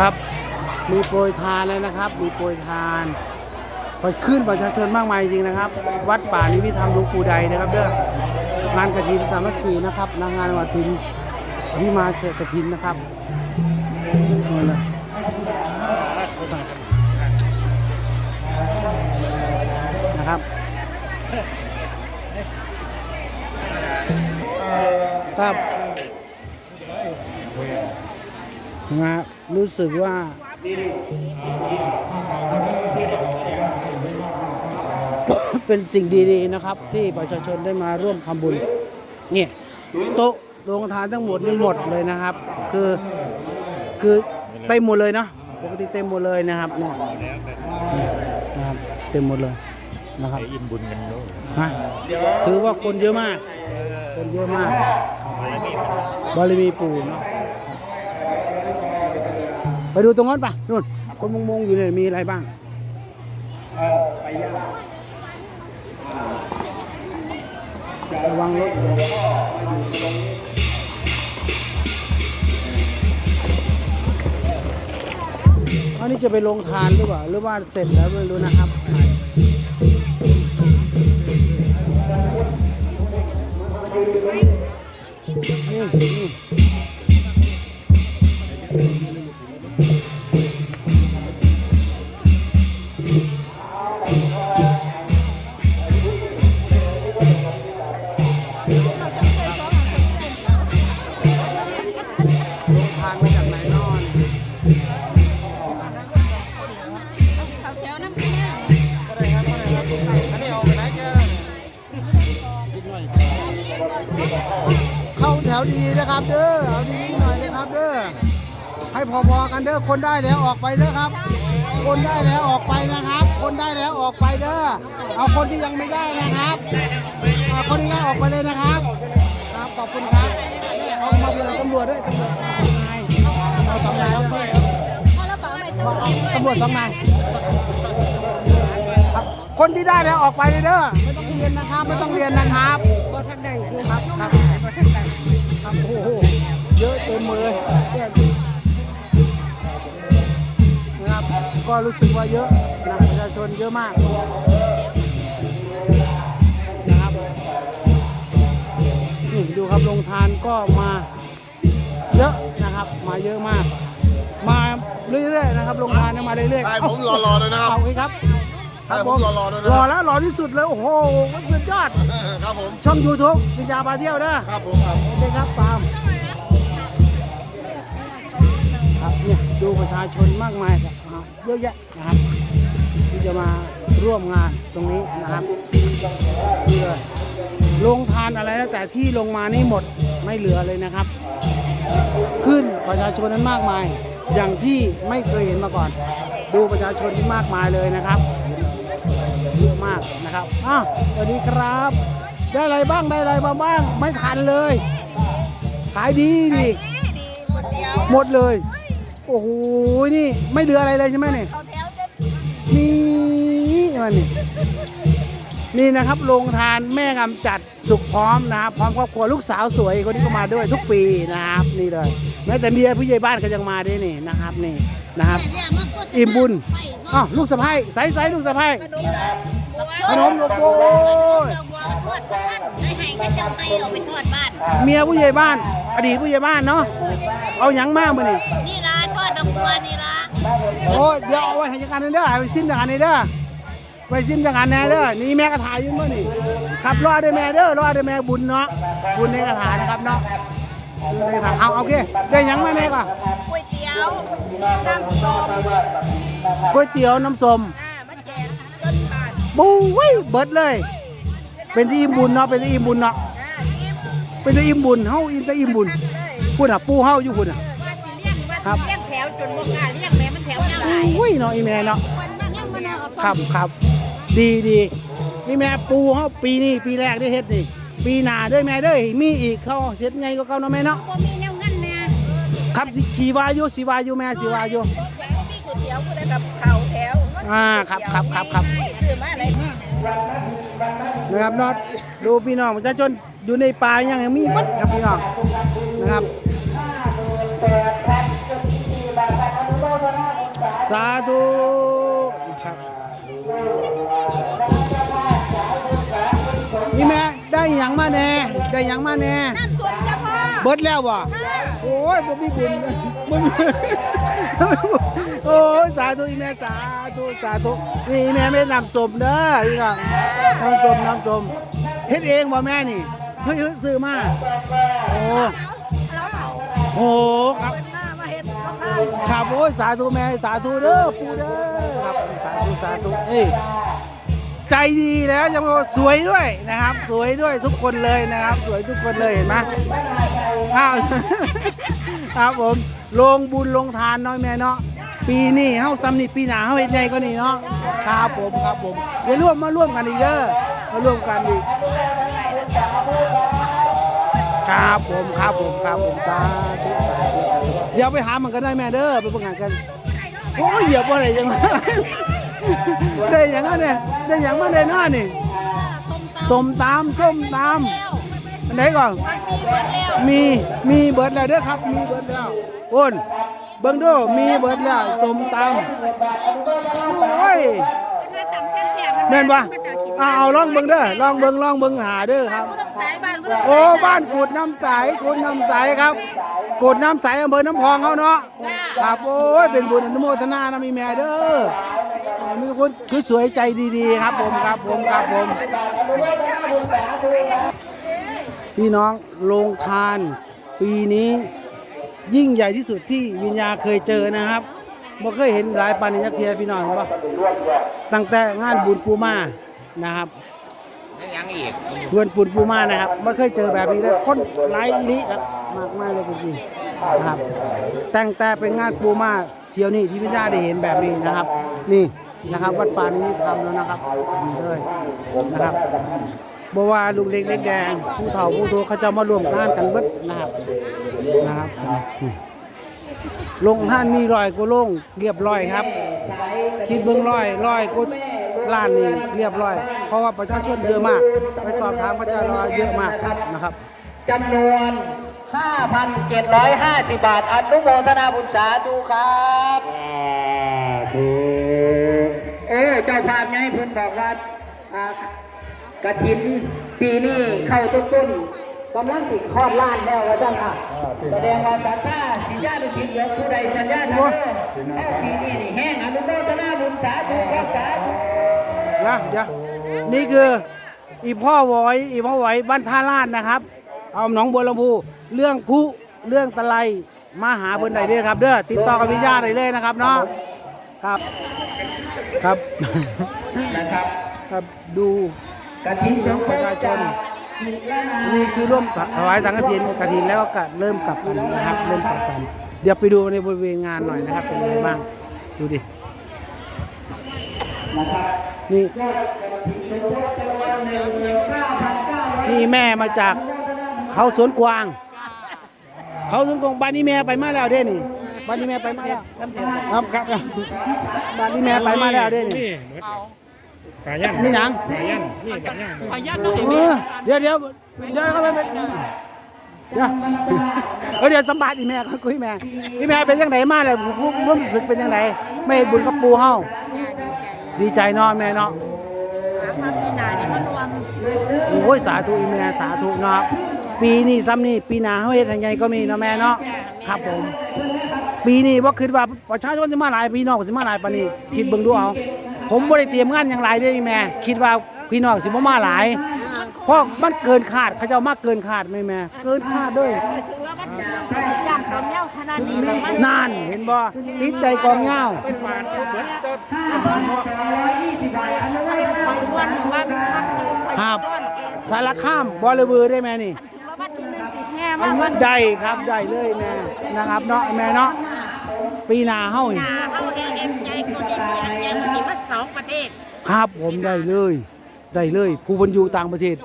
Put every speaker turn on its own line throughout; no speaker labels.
ครับ มีโปรยทานเลยนะครับ มีโปรยทานไปขึ้นประชาชนมากมายจริงนะครับ วัดป่านิมิธรรมหลวงปู่ใดนะครับเด้องานกระถินสามัคคีนะครับนางงานวัดถินวิมาเสกระถินนะครับนี่เลยนะครับครับ นะรู้สึกว่าเป็นสิ่งดีๆนะครับ ที่ประชาชนได้มาร่วมทำบุญเนี่ยโต๊ะโรงทานทั้งหมดนี่หมดเลยนะครับ คือคือเต็มหมดเลยเนาะปกติเต็มหมดเลยนะครับเนี่ยนะครับเต็มหมดเลยนะครับ
อิ่มบุญกันด้วย
ฮะถือว่าคนเยอะมาก คนเยอะมากบารมีปู่เนาะ ไปดูตรงนั้นปะนู่นคนมงๆอยู่เนี่ยมีอะไรบ้างระวังรถอันนี้จะไปลงทานหรือเปล่าหรือว่าเสร็จแล้วไม่รู้นะครับนี่นี่ เข้าแถวดีนะครับเด้อเอาดีหน่อยนะครับเด้อให้พอๆกันเด้อคนได้แล้วออกไปเด้อครับ คนได้แล้วออกไปนะครับ คนได้แล้วออกไปเด้อเอาคนที่ยังไม่ได้นะครับเอาคนที่ได้ออกไปเลยนะครับครับขอบคุณครับเอามาเลยตำรวจด้วยตำรวจนายเอาสองนายด้วยตำรวจสองนายคนที่ได้แล้วออกไปเลยเด้อไม่ต้องเรียนนะครับ ไม่ต้องเรียนนะครับ
ก็ท่านได้
ครับครับ เยอะเต็มหมดเลยนะครับก็รู้สึกว่าเยอะนะประชาชนเยอะมากนะครับนี่ดูครับโรงทานก็มาเยอะนะครับมาเยอะมาก มาเรื่อยๆนะครับโรงทานเนี่ยมาเรื่อยๆ
ใช่ผมรอๆเลยนะครับ
เอาโอเคครับ
ใช่ผมรอๆด้วยนะ
รอแล้วรอที่สุดเลย โอ้โหสุดยอด
ครับผม
ช่อง YouTube วิญญาพาเที่ยวนะ
ครับผมครับ
โอเคครับปาล์ม ชาชนมากมายครับอ่าเยอะแยะนะครับที่จะมาร่วมงานตรงนี้นะครับนี่เลยลงทานอะไรแล้วแต่ที่ลงมานี่หมดไม่เหลือเลยนะครับ ขึ้นประชาชนนั้นมากมาย อย่างที่ไม่เคยเห็นมาก่อน ดูประชาชนที่มากมายเลยนะครับเยอะมากนะครับอ้าวสวัสดีครับ ได้อะไรบ้างได้อะไรมาบ้าง ไม่ทันเลย ขายดีดิ
คนเดียว
หมดเลย โอ้โหนี่ไม่เหลืออะไรเลยใช่ไหมเนี่ย
เขาแถวจะ
นี่มันนี่นี่นะครับโรงทานแม่กำจัดสุขพร้อมนะครับพร้อมครอบครัวลูกสาวสวยคนนี้ก็มาด้วยทุกปีนะครับ นี่เลยแม้แต่เมียผู้ใหญ่บ้านก็ยังมาด้วยนี่นะครับนี่นะครับ อิ่มบุญอ้าวลูกสะพ้ายใส่ใส่ลูกสะพ้ายขนมหลวงปู่
ทอดบ้านให้ให้กระเมี
ยผู้ใหญ่บ้าน อดีตผู้ใหญ่บ้านเนาะเอาหยังมากมือนี่
นี่ละทอดดอกบั วนี่ละ
โอ้ยเดี๋ยวเอาไว้ให้จังการเด้อให้ไปซิมจังการเด้อไปซิมจังการแน่เด้อนี่แม่กระถายอยู่มื้อนี่ครับรอได้แม่เด้อรอได้แม่บุญเนาะบุญในกระถานะครับเนาะบุญในกระถาเอาโอเคได้หยังมาแน่ก่อน
ก๋วยเตี๋ยวน้ำส้ม
ก๋วยเตี๋ยวน้ำส้ม
อ่ามันแจกต้นบาท
บู้ยเบิดเลย เป็นที่อิ่มบุญเนาะเป็นที่อิ่มบุญเนาะ
อ่าอิ่ม
เป็นที่อิ่มบุญเฮาอินแต่อิ่มบุญ
ทันเลย
พูดอะปูเฮาอยู่พุ่นอะ ครับ
สิเลี้ยงแถวจนบ่กล้าเลี้ยงแม่มันแถวยังไง
อุ้ยเนาะอีแม่เนาะ
วันมันยังมันเอา
ครับครับดีดีนี่แม่ปูเฮาปีนี้ปีแรกได้เฮ็ดนี่ ปีหน้าเด้อแม่เด้อมีอีกเขาเสร็จไงก็เขาเนาะแม่เนาะ
บ่มีแนวงั้นแน่
ครับสิขี่วาอยุสิวาอยุแม่สิวาอยุ
ยังบ่มีก๋วยเตี๋ยวก็ได้กับข้าวแถว
อ่าครับครับครับครับ
คือมาอะไร
นะครับเนาะดูพี่น้องประชาชนอยู่ในป่ายังมีบัดครับพี่น้องนะครับ สาธุครับนี่แม่ได้หยังมาแน่ ได้หยังมาแน่
น้ำส้มจ้ะพ่อ
เบิดแล้วบ่โอ้ยบ่มีบุญบ่มีโอ้ยสาธุอีแม่สาธุสาธุนี่อีแม่ไม่ได้นำสมเด้อพี่น้องนำสมนำสมเฮ็ดเองบ่แม่นี่เฮ้ยซื้อมาโอ้โหครับ ครับโอ้ยสาธุแม่สาธุเด้อปูเด้อครับสาธุสาธุเอ้ยใจดีแล้วยังสวยด้วยนะครับ สวยด้วยทุกคนเลยนะครับ สวยทุกคนเลยเห็นไหมอ้าวครับผมลงบุญลงทานน้อยแม่เนาะปีนี้เฮาซ้ำนี่ปีหน้าเฮาเฮ็ดใหญ่กว่านี้เนาะครับผมครับผมเดี๋ยวร่วมมาร่วมกันอีกเด้อมาร่วมกันอีกครับผมครับผมครับผมสาธุสา เดี๋ยวไปหามันกันได้แม่เด้อไปประงานกันโอ้ยเหยียบอะไรยังไงได้อย่างนั้นเนี่ยได้อย่างมาได้หน้านี่ต้มตามส้มตามอันไหนก่อนมีมีเบิร์ดแล้วเด้อครับ มีเบิร์ดแล้วโอนเบิ่งดูมีเบิร์ดแล้วส้มตำโอ้ย
มาต่ำแซ่บๆ
แม่นปะ เอาเอาลองเบิ่งเด้อลองเบิ่งลองเบิ่งหาเด้อครับ
ผู้นำสายบ้านผู้นำ
โอ้บ้านกุดน้ำใสกุดน้ำใสครับกุดน้ำใสอำเภอน้ำพองเขาเนาะครับโอ้ยเป็นบุญอนุโมทนานะมีแม่เด้อมีคนคือสวยใจดีๆ ครับผมครับผมครับผม พี่น้องโรงทาน ปีนี้ยิ่งใหญ่ที่สุดที่วิญญาเคยเจอนะครับบ่เคยเห็นหลายปานนี้จักเทียพี่น้องเห็นปะตั้งแต่งานบุญปูมา นะครับ
แล้วยังอีก
เพื่อนปุ่นปูมานะครับไม่เคยเจอแบบนี้เลยคนหลายอีหลิครับมากมากเลยจริงๆนะครับ แต่งแต่เป็นงานปูมาเที่ยวนี้ที่พี่ได้ได้เห็นแบบนี้นะครับ นี่นะครับ วัดป่านี้มีทำแล้วนะครับนี่เลยนะครับบว่าลูกเล็กเล็กแดง ผู้เฒ่าผู้โตเขาจะมารวมงานกันเบิดนะครับนะครับอืมลงท่านมีรอยก็ลงเรียบร้อยครับ คิดเบื้องร้อยร้อยก็ ล้านนี่เรียบร้อย เพราะว่าประชาชนเยอะมาก ไปสอบถามพระเจ้ารอเยอะมากนะครับ
จำนวน 5,750 บาท อนุโมทนาบุญสาธุครับเออเจ้าภาพไงเพิ่นบอกว่าอ่ากระถินปีนี้เข้าต้นต้นๆกำลังสิคลอดล้านแล้วว่าจังค่ะ แสดงว่าสัญญาสิญาติสิเหลือผู้ใดสัญญาทางเด้อเข้าปีนี้นี่แห้งอนุโมทนาบุญสาธุครับสาธุ
เดี๋ยวเดี๋ยวนี่คืออีพ่อหวอยอีพ่อหวอยบ้านท่าลาดนะครับ เอาหนองบัวลำพูเรื่องผู้เรื่องตะไลมาหาเพิ่นได้เลยครับเด้อติดต่อกับวิญญาณได้เลยนะครับเนาะครับครับ
นะครับ
ครับดู
กระถินสงฆ์
ประชาชนนี่คือร่วมถวายสังฆทินกฐินแล้วก็เริ่มกลับกันนะครับ เริ่มกลับกัน เดี๋ยวไปดูในบริเวณงานหน่อยนะครับเป็นยังไงบ้างดูดินี่ นี่แม่มาจากเขาสวนกวาง เขาสวนกวางบ้านนี้แม่ไปมาแล้วเด้นี่บ้านนี้แม่ไปมาแล้วครับครับบ้านนี้แม่ไปมาแล้วเด้นี่
ปลาย่าง
นี่หยัง
ปลาย่างนี่ปลาย่าง
ขออนุญาต
เออเดี๋ยวเดี๋ยวเดี๋ยวเขาไปเป็นเดี๋ยวเออเดี๋ยวสัมภาษณ์อีแม่ก่อนคุยแม่อีแม่เป็นยังไงมาเลยผมรู้สึกเป็นยังไงไม่เห็นบุญกับปูเฮา ดีใจเนาะแม่เนาะ
ถามว่าปีหน้านี่มารวม
โอ้ยสาธุอีแม่สาธุเนาะครับปีนี้ซ้ำนี่ปีหน้าเฮาเฮ็ดให้ใหญ่ก็มีเนาะแม่เนาะครับผม ปีนี้บ่คิดว่าประชาชนสิมาหลายพี่น้องสิมาหลายปานนี้คิดเบิ่งดูเอาผมบ่ได้เตรียมงานหยังหลายเด้ออีแม่ คิดว่าพี่น้องสิบ่มาหลายเพราะมันเกินคาดเขาเจ้ามาเกินคาดไหมแม่เกินคาดเลย
ถึงแล้วก็ถึงแล้วก็ถึงย่ำต อนเย้าขนาดนี้มัน
นานเห็นบ่ติดใจกองเหย้า
เป็นปลาเอาเบิดต้น
ใครของวันว่าเป็นพัก
ครับ
ก้อนเอง
สารคามบริบือได้แม่นี่
ถึงว่าวันที่หนึ่งสิแห่มาวัน
ได้ครับได้เลยแม่นะครับเนาะแม่เนาะปีหน้าเฮา
หน้าเฮาแห่เอ็มใหญ่คนเอ็มใหญ่ใหญ่มันมีมันสองประเทศ
ครับผมได้เลย ได้เลยผู้เพิ่นอยู่ต่างประเทศ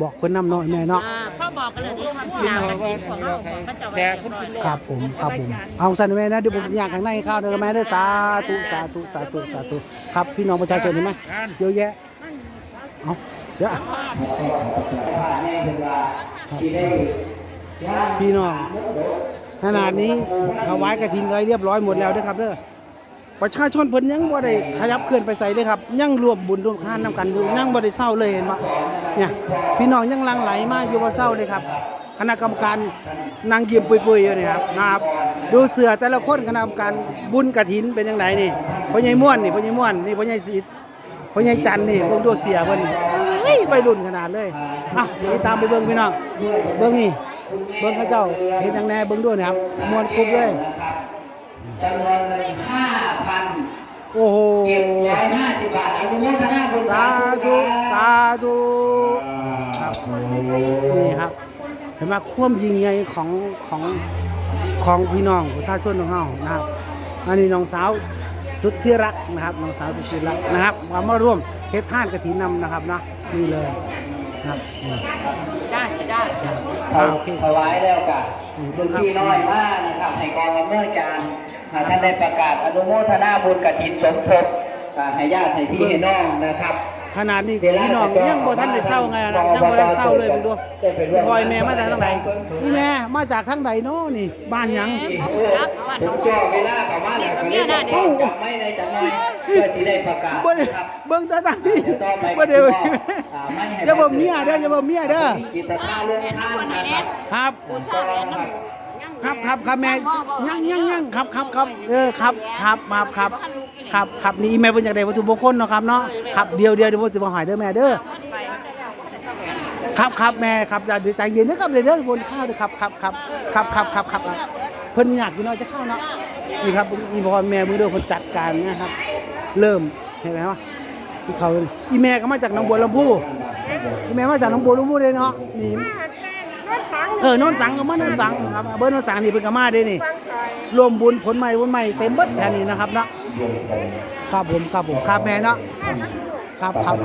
บอกเพิ่นนำเนาะแม่เนาะ
อ่าพ่อบอกกันเลยที่ทำที่นากันเองของเราพระเจ้าแก่คุณ
ครับผมครับผมเอาสั่นแม่นะเดี๋ยวผมจะย่างข้างในข้าวเด้อแม่เด้อสาธุสาธุสาธุสาธุครับพี่น้องประชาชนเห็นไหมเยอะแยะเอาเดี๋ยวครับพี่น้องขนาดนี้ถวายกระถินอะไรเรียบร้อยหมดแล้วเด้อครับเด้อ ประชาชนเพิ่นยังบ่ได้ขยับเคลื่อนไปใส่เลยครับยังรวมบุญรวมทานนํกันอยู่ยังบ่ได้เศร้าเลยเห็นบ่เนี่ยพี่น้องยังลังไหลมาอยู่บ่เศร้าเลยครับคณะกรรมการนางยิ้มปุยๆอยู่นี่ครับนะครับดูเสือแต่ละคนคณะกรรมการบุญกฐินเป็นจังไดนี่พ่อใหญ่ม่วนนี่พ่อใหญ่ม่วนนี่พ่อใหญ่สิพ่อใหญ่จันนี่เบิ่งดูเสียเพิ่นเฮ้ยไปรุ่นขนาดเลยอะนี่ตามไปเบิ่งพี่น้องเบิ่งนี่เบิ่งเขาเจ้าเฮ็ดจังแน่เบิ่งด้วยนะครับม่วนกรุบเลย
จำนวนเงินห้าพัน
โอ้โห
เจ็ดร้อยห้าสิบบาทอนุโมทนาบุญ
สาธุสาธุครับนี่ครับเห็นไหมความยิ่งใหญ่ของของของพี่น้องประชาชนของเฮานะครับอันนี้น้องสาวสุดที่รักนะครับน้องสาวสุดที่รักนะครับมามาร่วมเฮ็ดท่านกฐินนำนะครับนะนี่เลยนะครับนี่
ได้ได้
อ่าโอเค
ถวายแล้วกับ
นี่เบิ่งครับ
พี่น้อยมากนะครับให้กองอำนวยการอ่าท่านได้ประกาศอนุโมทนาบุญกฐินสมทบอ่าให้ญาติให้พี่ให้น้องนะครับ
ขนาดนี้พี่น้องยังบ่ทันได้เศร้าไงนะยังบ่ได้เศร้าเลยเพิ่นดูพี่พลอยแม่มาจากทางไหนนี่แม่มาจากทางใดเนาะนี่บ้านหยัง
ผมจ่องเวลากับมาแล้วก็เรียกว่าจับไม่ได้จับน้อยเพื่อสิได้ประกาศ
บ่ได้เบิ่งต่ทานี่บ่ได้
อ่าไม่ให้
อย่าบ่เมียเด้ออย่าบ่เมียเด้อ
กิจการลงท่านนะครับ
ครับครับครับแม่ยังยังยังครับครับครับเออครับครับมาครับครับครับนี่อีแม่เป็นอย่างไรวัตถุมงคลเนาะครับเนาะครับเดียวเดียวเดี๋ยวผมจะมาหายเด้อแม่เด้อครับครับแม่ครับอย่าใจเย็นนะครับเดี๋ยวเด้อบนข้าวเด้อครับครับครับครับครับครับครับเพิ่นอยากอยู่เนาะจะข้าวเนาะนี่ครับอีพ่อแม่มือเด้อคนจัดการนะครับ เริ่มเห็นไหมวะที่เขาอีแม่ก็มาจากหนองบัวลำพูอีแม่มาจากหนองบัวลำพูเลยเนาะนี่ เออโนนสังก็มาโนนสังครับเบอร์โนนสังนี่เป็นกมาเด้นี่รวมบุญผลใหม่ผลใหม่เต็มเบิดแค่นี้นะครับเนาะครับผมครับผมครับแม่เนาะครับครับ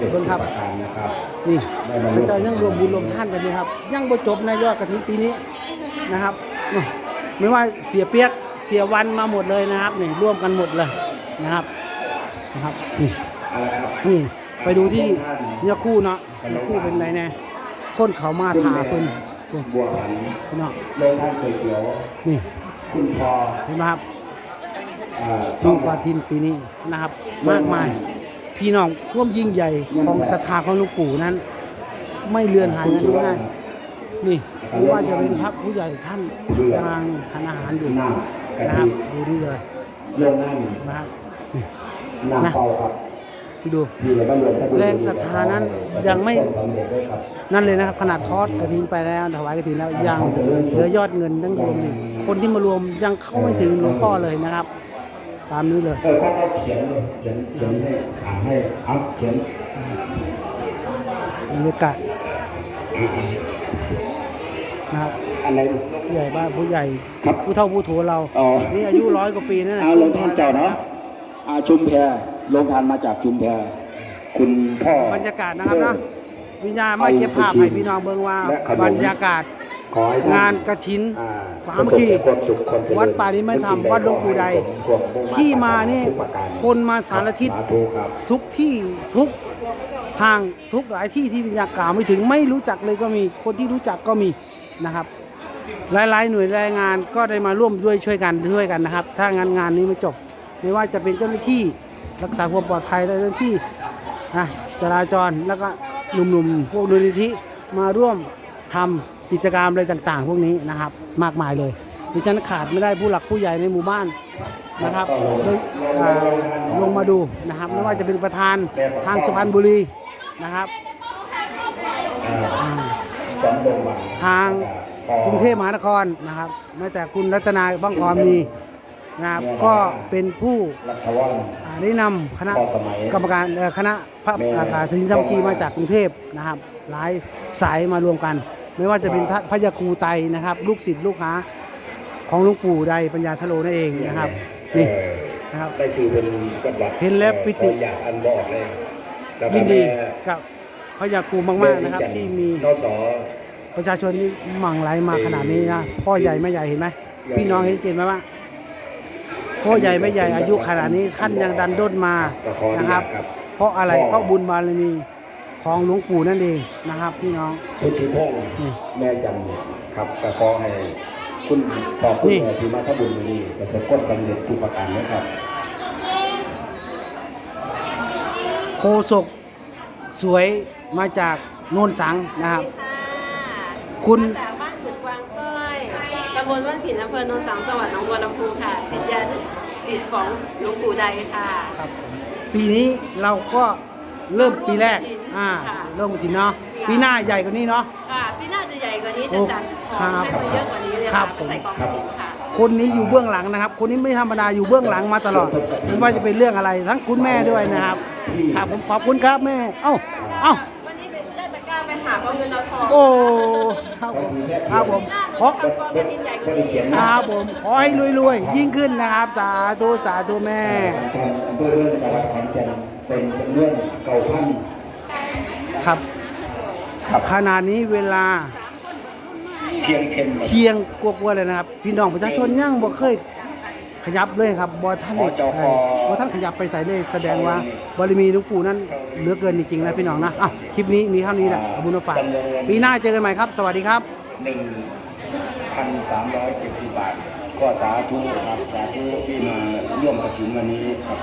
นี่เบิ่งครับนี่พระเจ้ายังรวมบุญรวมท่านกันนี่ครับยังบ่จบในยอดกฐินปีนี้นะครับไม่ว่าเสียเปียกเสียวันมาหมดเลยนะครับนี่ร่วมกันหมดเลยนะครับนะครับนี่นี่ไปดูที่เนื้อคู่เนาะเนื้อคู่เป็นไรแน่ คนเขามาทาเพิ่นเพิ่น
บัวผัน
พี่น้อง
โลท่านก๋วยเตี๋ยว
นี่
คุณพอ
เห็นไหมครับ
อ่า
ดูกวาทินปีนี้นะครับ มากมาย พี่น้องร่วมยิ่งใหญ่ของศรัทธาของหลวงปู่นั้น ไม่เลือนหายกันง่ายๆนี่หรือว่าจะเป็นพระผู้ใหญ่ท่านกำลังทานอาหารอยู่
หน้า
นะครับดูนี่เลย
โลนั่น
นะครับนี่
หน้าเป้าครับ
พี่ดู
อยู่ในบ้านเรือนท่าน
แรงศรัทธานั้นยังไม่
สำเร็จด้วยครับ
นั่นเลยนะครับขนาดทอดกระถินไปแล้วถวายกระถินแล้วยังเหลือยอดเงินทั้งรวมนี่คนที่มารวมยังเข้าไม่ถึงหลวงพ่อเลยนะครับ ตามนี้เลย
เออเขาเขาเขียนเลยเขียนเขียนให้อ่านให้อัพเขียน
บรรยากาศนะครับ
อันไหน
ผู้ใหญ่บ้านผู้ใหญ่
ครับ
ผู้เฒ่าผู้โถเรา
อ๋อ
นี่อายุร้อยกว่าปีนั่นแหละ
เอาลงทานเจ้าเนาะอาชุมแพ ลงทานมาจากชุมแพคุณพ่อบ
รรยากาศนะครับนะวิญญาณมาเก็บภาพให้พี่น้องเบิ่งว่า
และขนม
บรรยากาศ
ขอให้ท่
งานกระถิน
อ่
สามัคคี
ประสบแต่ความสุขความเจริญ
วัดป่านี้ไม่ทำวัดหลวงปู่ใด
ความมุ่งมั่น
ที่มานี่
ทุกประการ
คนมาสารทิศ
สาธุครับ
ทุกที่ทุกห่างทุกหลายที่ที่วิญญาณกล่าวไม่ถึงไม่รู้จักเลยก็มีคนที่รู้จักก็มีนะครับ หลายๆ หน่วยรายงานก็ได้มาร่วมด้วยช่วยกันช่วยกันนะครับ ถ้างานงานนี้ไม่จบ ไม่ว่าจะเป็นเจ้าหน้าที่ รักษาความปลอดภัยและเจ้าหน้าที่นะจราจรแล้วก็หนุ่มๆพวกมูลนิธิมาร่วมทำกิจกรรมอะไรต่างๆ พวกนี้นะครับ มากมายเลยดิฉันขาดไม่ได้ผู้หลักผู้ใหญ่ในหมู่บ้านนะครับโดยอ่าลงมาดูนะครับ ไม่ว่าจะเป็นประธานทางสุพรรณบุรีนะครับ
อ่า
อ่า
สองดวงวัน
ทางกรุงเทพมหานครนะครับแม้แต่คุณรัตนาบ้างพรมี นะครับก็เป็นผู้
รัฐวัน
อ่าได้นำคณะ
พอสมัย
กรรมการเอ่อคณะพระอาคาถึงสามัคคีมาจากกรุงเทพนะครับหลายสายมารวมกัน ไม่ว่าจะเป็นท่านพระยาครูไตรนะครับ ลูกศิษย์ลูกหาของหลวงปู่ใดปัญญาทะโลนั่นเองนะครับนี่นะครับ
ได้ชื่อเป็นจังหวัด
เห็นแล้วปิติ
อยากอันบอกเลยแล้วก็
ยินดี
แม่
กับพระยาครูมากๆนะครับ ที่มี
นส
ประชาชนนี่หมั่งไหลมาขนาดนี้นะพ่อใหญ่แม่ใหญ่เห็นไหมพี่น้องเห็นเกณฑ์ไหมว่า พ่อใหญ่แม่ใหญ่อายุขนาดนี้ท่านยังดันด้นมา
ก็ขออนุ
นะค
ญา
รับ
ตครับ
เพราะอะไรเพราะบุญบารมีของหลวงปู่นั่นเองนะครับ พี่น้อง
พุทธิพงศ์
นี่
แม่จันทร์ครับก็ขอให้คุณขอบคุณ
นี่
แม่ที่มาทำบุญวันนี้แต่เป็นก้นสำเร็จทุกประการนะครับ
โคศกสวยมาจากโนนสังนะครับ คุณำ
บลว่านผินอำเภอโนนสังจังหวัดหนองบัวลำพูค่ะศิษยานุศิษย์ของหลวงปู่ใดค่ะ
ปีนี้เราก็เริ่มปีแรก อ่า เริ่มกฐินเนาะ ปีหน้าใหญ่กว่านี้เนาะ
ค่ะพี่น่าจะใหญ่กว่านี้
โอ้
จะจัดของให้มันเยอะกว่านี้เลย
ครั
ค่ะ
บผม
ใส่กล่องกระถิ่นค่ะ
คนนี้อยู่เบื้องหลังนะครับ คนนี้ไม่ธรรมดาอยู่เบื้องหลังมาตลอด ไม่ว่าจะเป็นเรื่องอะไรทั้งคุณแม่ด้วยนะครับ ครับผมขอบคุณครับแม่ เอ้า เอ้า โอ้ครับผมครับผม
หน้าหนู
ขอ
ทำกองกระถิ่นใหญ่กว่านี้
ครับผมขอให้รวยๆยิ่งขึ้นนะครับ สาธุสาธุแม่
ทางอำเภอเรื่องจังหวัดขอนแก่นเป็นจำนวนเก่าพัน
ครับ
ครับ
ขณะนี้เวลา
เพียงเข็ม
เที่ยงกว่าๆเลยนะครับ พี่น้องประชาชนยังบ่เคย ขยับเลยครับบ่ท่านเด็กบ่ท่านขยับไปใส่เลยแสดงว่าบารมีหลวงปู่นั้นเหลือเกินจริงๆนะพี่น้องนะอะคลิปนี้มีเท่านี้แหละขอบคุณฝากปีหน้าเจอกันใหม่ครับ สวัสดีครับ
หนึ่งพันสามร้อยเจ็ดสิบบาท ก็สาธุครับสาธุที่มาร่วมกระถิ่นวันนี้ครับ